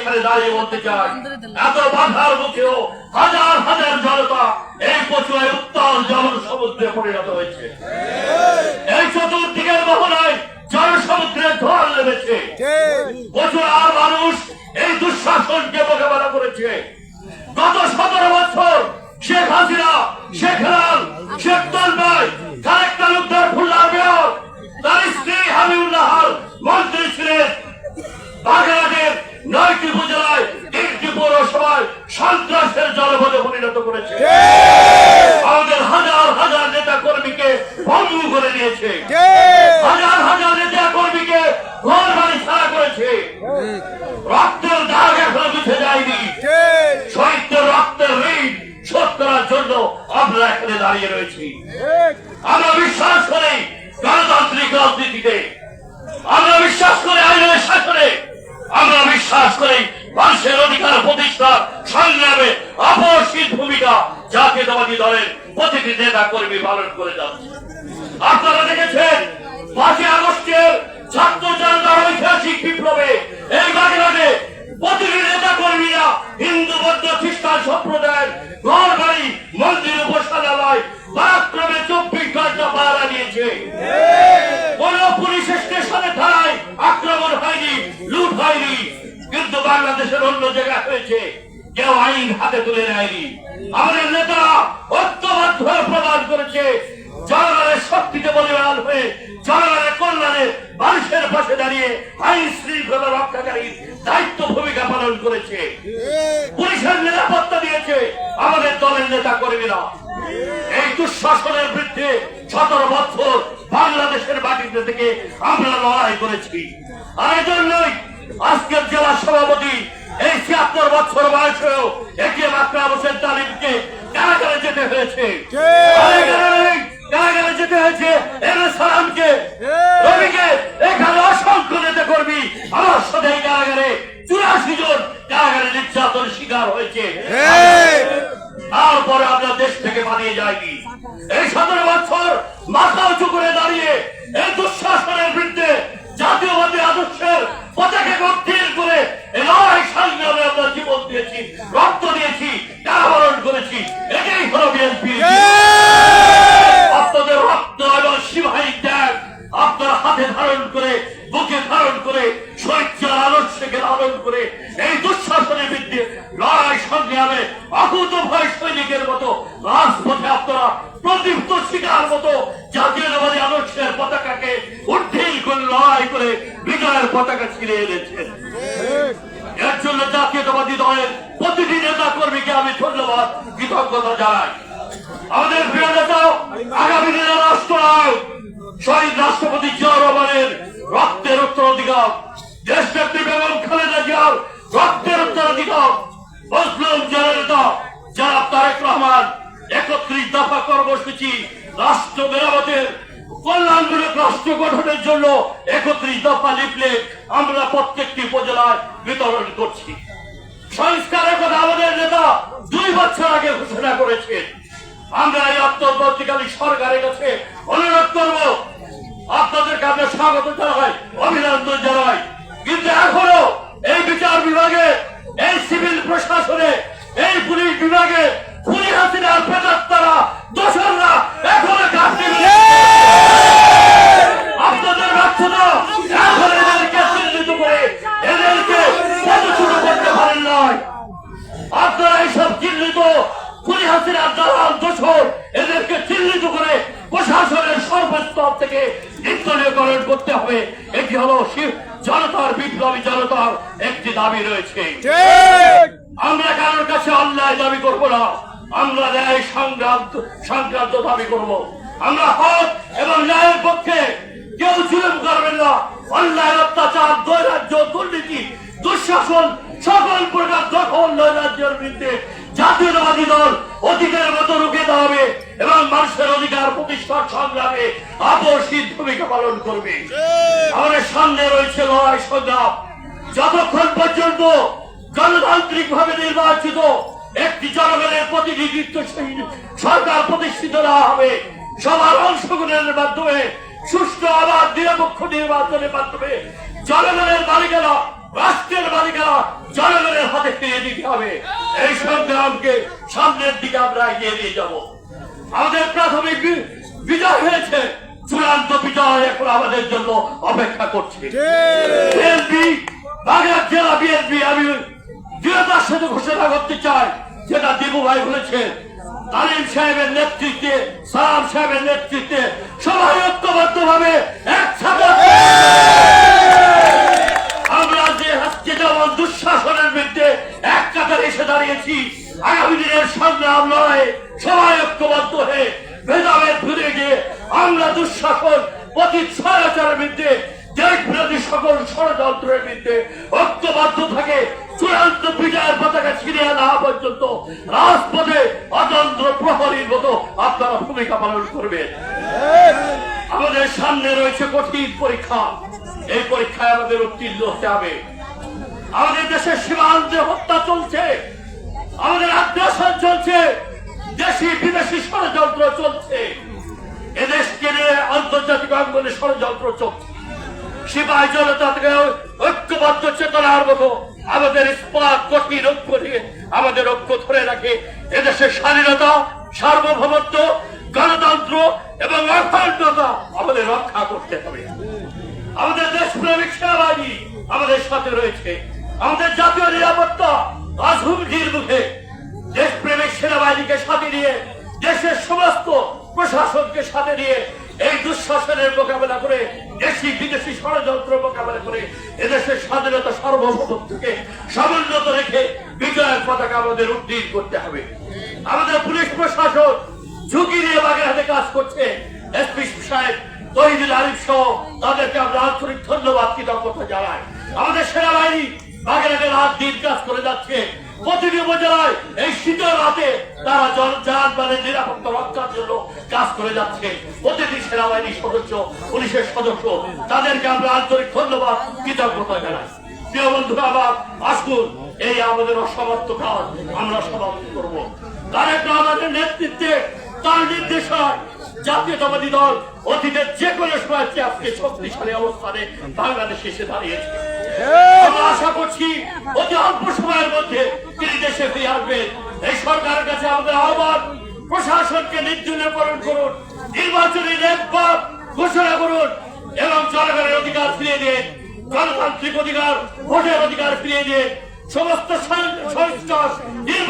এখানে দাঁড়িয়ে বলতে চাই এত বাধার মুখেও হাজার হাজার জনতা এই পচুয়ায় উত্তাল জল সমুদ্রে পরিণত হয়েছে। এই চতুর্দিকের মোহনায় জল সমুদ্রে নেমেছে। পচুয়ার মানুষ এই দুঃশাসনকে মোকাবেলা করেছে। সন্ত্রাসের জলপথে পরিণত করেছে। আমাদের হাজার হাজার নেতা কর্মীকে ভঙ্গ করে দিয়েছে। হাজার হাজার নেতা কর্মীকে ঘর বাড়ি ছাড়া করেছে। রক্তের দাগ এখনও মুছে যায়নি। শহীদদের রক্তের ঋণ শোধ করার জন্য আমরা এখানে দাঁড়িয়ে রয়েছি। আমরা বিশ্বাস করি গণতান্ত্রিক রাজনীতিতে। আমরা বিশ্বাস করি আইনের শাসনে। আমরা বিশ্বাস করি মানুষের অধিকার প্রতিষ্ঠা সংগ্রামে অপরিসীম ভূমিকা জাতীয়তাবাদী দলের প্রতিটি নেতা কর্মী পালন করে যাচ্ছে। আপনারা দেখেছেন পাঁচই আগস্টের ছাত্র জনতার ঐতিহাসিক বিপ্লবে। এই বাগেরহাটে প্রতিটি নেতা কর্মীরা হিন্দু, বৌদ্ধ, খ্রিস্টান সম্প্রদায়ের ঘর বাড়ি মন্দির উপাসনালয় পরাক্রমে চব্বিশ ঘণ্টা পাহারা নিয়েছে কোন পুলিশ স্টেশনে থানায় আক্রমণ হয়নি, লুট হয়নি, কিন্তু বাংলাদেশের অন্য জায়গায় হয়েছে। কেউ আইন হাতে তুলে নেয়নি। আমাদের নেতারা ঐক্যবদ্ধ প্রদান করেছে। জনগণের শক্তিতে বলিবান হয়ে জনগণের কল্যাণে মানুষের পাশে দাঁড়িয়ে আইন শৃঙ্খলা রক্ষাকারীর দায়িত্ব ভূমিকা পালন করেছে। পুলিশের নিরাপত্তা দিয়েছে আমাদের দলের নেতা কর্মীরা। এই দুঃশাসনের বিরুদ্ধে সতেরো বছর বাংলাদেশের মাটিতে থেকে আমরা লড়াই করেছি। আর এই জন্যই আজকের জেলা সভাপতি এই ছিয়াত্তর বছর বয়সেও এটিএম আকরাম হোসেন তালিমকে কারাগারে যেতে হয়েছে। কারাগারে কারাগারে যেতে হয়েছে এর সালামকে। রবিকে এখানে অসংখ্য নেতা কর্মী আমার সাথে এই কারাগারে চুরাশি জন কারাগারে নির্যাতন শিকার হয়েছে। তারপরে আমরা দেশ থেকে পালিয়ে যাইনি। এই সতেরো বছর মাথা উঁচু করে দাঁড়িয়ে এই দুঃশাসনের বিরুদ্ধে জাতীয়বাদী আদর্শের পতাকা গম্ভীর করে এই লড়াই সংগ্রামে আমরা জীবন দিয়েছি রক্ত দিয়েছি কারাবরণ করেছি এটাই হলো বিএনপি আপনাদের রক্ত এবং সীমাহীন ত্যাগ আপনার হাতে ধারণ করে বুকে ধারণ করে স্বেচ্ছার আদর্শকে ধারণ করে এই দুঃশাসনের বিরুদ্ধে লড়াই সংগ্রামে অকুত ভয় সৈনিকের মতো রাজপথে আপনারা প্রদীপ্ত শিকার মতো জাতীয়তাবাদী আদর্শের পতাকাকে উর্ধীল করে লড়াই করে বিজয়ের পতাকা ছিঁড়ে এনেছেন। এর জন্য জাতীয়তাবাদী দলের প্রতিটি নেতা কর্মীকে আমি ধন্যবাদ, কৃতজ্ঞতা জানাই। আমাদের প্রিয় নেতা, আগামী দিনের রাষ্ট্র শহীদ রাষ্ট্রপতি জিয়া রহমানের রক্তের উত্তরাধিকার দেশ নেত্রী বেগম খালেদা জিয়ার রক্তের উত্তরাধিকার মুসলিম জননেতা জনাব তারেক রহমান একত্রিশ দফা কর্মসূচি রাষ্ট্র মেরামতের কল্যাণমূলক রাষ্ট্র গঠনের জন্য একত্রিশ দফা লিফলে আমরা প্রত্যেকটি উপজেলায় বিতরণ করছি। সংস্কারের কথা আমাদের নেতা দুই বছর আগে ঘোষণা করেছেন। আমরা এই অন্তর্বর্তীকালী সরকারের কাছে অনুরোধ করব, আপনাদেরকে আমরা স্বাগত জানাই, অভিনন্দন জানাই। কিন্তু এখনও এই বিচার বিভাগে, এই সিভিল প্রশাসনে, এই পুলিশ বিভাগে চিহ্নিত এদেরকে চিহ্নিত করে প্রশাসনের সর্বস্তর থেকে নির্দলীয়করণ করতে হবে। এটি হলো শিব জনতার বিপ্লবী জনতার একটি দাবি রয়েছে। আমরা কারোর কাছে অন্যায় দাবি করব না। আমরা ন্যায় সংক্রান্ত সংক্রান্ত দাবি করব। আমরা হক এবং ন্যায়ের পক্ষে কেউ জুলুম করবেন না। অন্যায় অত্যাচার দৈরাজ্য দুর্নীতি দুঃশাসন সকল প্রকার দখল নৈরাজ্যের বিরুদ্ধে জাতীয়তাবাদী দল অতীতের মতো রুখে হবে এবং মানুষের অধিকার প্রতিষ্ঠার সংগ্রামে আপসিদ ভূমিকা পালন করবে। আমাদের সামনে রয়েছে লড়াই সংগ্রাম। যতক্ষণ পর্যন্ত গণতান্ত্রিক ভাবে নির্বাচিত একটি জনগণের প্রতিনিধিত্ব সরকার প্রতিষ্ঠিত না হবে, সবার অংশগ্রহণের মাধ্যমে সুষ্ঠু আবার নিরপেক্ষ নির্বাচনের মাধ্যমে জনগণের মালিকেরা রাষ্ট্রের মালিকানা জনগণের হাতে ফিরিয়ে দিতে হবে। এই সংগ্রামকে সামনের দিকে আমরা এগিয়ে নিয়ে যাব। আমাদের প্রাথমিক বিজয় হয়েছে। চূড়ান্ত বিজয় এখন আমাদের জন্য অপেক্ষা করছে। বিএনপি, বাগেরহাট জেলা বিএনপি, আমি দৃঢ়তার সাথে ঘোষণা করতে চাই, যেটা দিবু ভাই বলেছেন তালিম সাহেবের নেতৃত্বে, সালাম সাহেবের নেতৃত্বে সবাই ঐক্যবদ্ধ ভাবে একসাথে সকল ষড়যন্ত্রের বিরুদ্ধে ঐক্যবদ্ধ থাকে, চূড়ান্ত বিজয়ের পতাকা ছিনিয়ে না পর্যন্ত রাজপথে অতন্ত্র প্রহরীর মতো আপনারা ভূমিকা পালন করবেন। আমাদের সামনে রয়েছে কঠিন পরীক্ষা। এই পরীক্ষায় আমাদের উত্তীর্ণ হতে হবে। আমাদের দেশের সীমান্তে হত্যা চলছে। আমাদের আগ্রাসন চলছে। দেশি, বিদেশি ষড়যন্ত্র চলছে। এদেশকে নিয়ে আন্তর্জাতিক অঙ্গনে ষড়যন্ত্র চলছে। সিপাহী জনতা ঐক্যবদ্ধ চেতনার মতো আমাদের ইস্পাত কঠিন ঐক্য নিয়ে আমাদের ঐক্য ধরে রাখে। এদেশের স্বাধীনতা, সার্বভৌমত্ব, গণতন্ত্র এবং অখণ্ডতা আমাদের রক্ষা করতে হবে। আমাদের দেশপ্রেমিক সেনাবাহিনী আমাদের সাথে রয়েছে। আমাদের জাতীয় নিরাপত্তা আজ হুমকির মুখে। দেশপ্রেমিক সেনাবাহিনীকে সাথে নিয়ে, দেশের সমস্ত প্রশাসনকে সাথে নিয়ে এই দুঃশাসনের মোকাবেলা করে দেশি বিদেশি ষড়যন্ত্র মোকাবেলা করে এদেশের স্বাধীনতা রেখে বিজয়ের পতাকা আমাদের উড্ডীন করতে হবে। আমাদের পুলিশ প্রশাসন ঝুঁকি নিয়ে কাজ করছে। এসপি সাহেব, তহিদুল সহ তাদেরকে আমরা আন্তরিক ধন্যবাদ, কৃতজ্ঞতা জানাই। আমাদের সেনাবাহিনী বাগেরহাটে রাত দিন কাজ করে যাচ্ছে। প্রতিটি উপজেলায় এই শীতের রাতে তারা জন যান মানে নিরাপত্তা রক্ষার জন্য কাজ করে যাচ্ছে। প্রতিটি সেনাবাহিনীর সদস্য পুলিশের সদস্য তাদেরকে আমরা আন্তরিক ধন্যবাদ কৃতজ্ঞতা জানাই। প্রিয় বন্ধুরা আবার আসুন এই আমাদের অসমাপ্ত কাজ আমরা সমাপ্ত করব। তারেক রহমানের নেতৃত্বে তার নির্দেশনায় জাতীয়তাবাদী দল অতীতের যে কোনো সময় আজকে শক্তিশালী অবস্থানে বাংলাদেশে এসে দাঁড়িয়েছে। আমরা আশা করছি অতি অল্প সময়ের মধ্যে তিনি দেশে ফিরে আসবেন। এই সরকারের কাছে আমাদের আহ্বান প্রশাসনকে নির্জনীকরণ করুন, নির্বাচনী নেটওয়ার্ক ঘোষণা করুন এবং জনগণের অধিকার ফিরিয়ে দিয়ে গণতান্ত্রিক অধিকার, ভোটের অধিকার ফিরিয়ে দিয়ে সমস্ত সংস্কার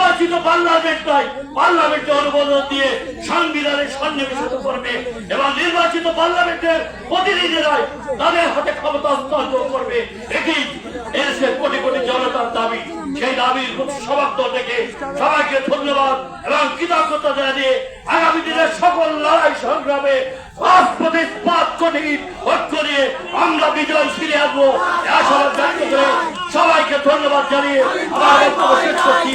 নির্বাচিত পার্লামেন্ট নয়, পার্লামেন্টে অনুমোদন দিয়ে সংবিধানে সন্নিবেশিত করবে এবং নির্বাচিত পার্লামেন্টের প্রতিনিধিরাই তাদের হাতে ক্ষমতা হস্তান্তর করবে। এটি এদেশের কোটি কোটি জনতার দাবি। সেই দাবির সমাপ্ত থেকে সবাইকে ধন্যবাদ এবং কৃতজ্ঞতা জানিয়ে আগামী দিনের সকল লড়াই সংগ্রামে আমরা বিজয় ফিরে আসব সবাইকে ধন্যবাদ জানিয়ে আমার শেষ করছি।